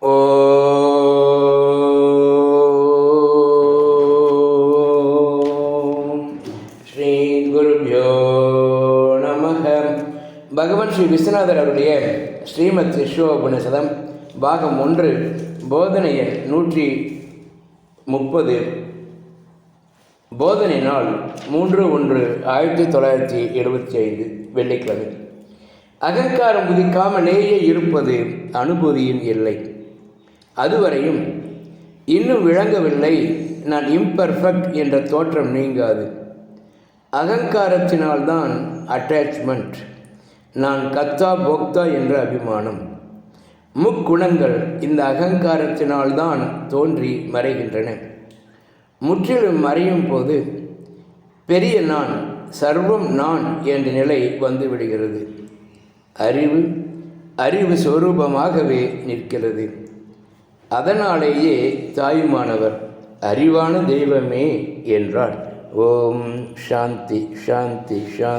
ஓ ஸ்ரீ குருபியோ நமக. பகவான் ஸ்ரீ விஸ்வநாதர் அவருடைய ஸ்ரீமத் விஸ்வோபனிஷதம் பாகம் ஒன்று போதனை எண் நூற்றி முப்பது. போதனை நாள் மூன்று ஒன்று ஆயிரத்தி தொள்ளாயிரத்தி எழுபத்தி ஐந்து வெள்ளிக்கிழமை. அகங்காரம் உதிக்காமலேயே இருப்பது அனுபூதியின் எல்லை. அதுவரையும் இன்னும் விளங்கவில்லை. நான் இம்பர்ஃபெக்ட் என்ற தோற்றம் நீங்காது. அகங்காரத்தினால்தான் அட்டாச்மெண்ட் நான் கத்தா போக்தா என்ற அபிமானம். முக்குணங்கள் இந்த அகங்காரத்தினால்தான் தோன்றி மறைகின்றன. முற்றிலும் மறையும் போது பெரிய நான் சர்வம் நான் என்ற நிலை வந்துவிடுகிறது. அறிவு அறிவு சொரூபமாகவே நிற்கிறது. அதனாலேயே தாயுமானவர் அறிவான தெய்வமே என்றார். ஓம் சாந்தி சாந்தி சாந்தி.